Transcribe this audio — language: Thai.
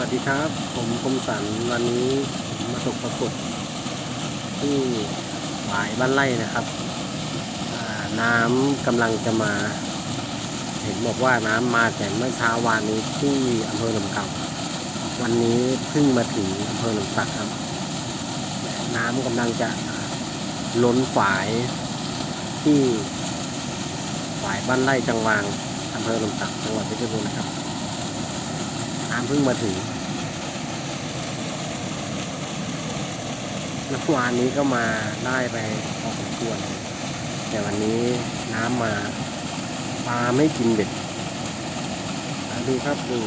วัสดีครับ ผมคมสันวันนี้มาตกปรากฏที่หวายบ้านไร่นะครับน้ำกำลังจะมา เห็นบอกว่าน้ำมาแต่เมื่อเช้าวานนี้ที่อำเภอหลมเก่าวันนี้เพิ่งมาถึงอำเภอหลมสักครับ น้ำกำลังจะล้นฝายที่ฝายบ้านไร่จังหวางอำเภอหลมสักจังหวัดเพชรบูรณ์นะครับ น้ำเพิ่งมาถึงแล้ววานนี้ก็มาได้ไปพอสมควร แต่วันนี้น้ำมาปลาไม่กินเบ็ดดูครับดู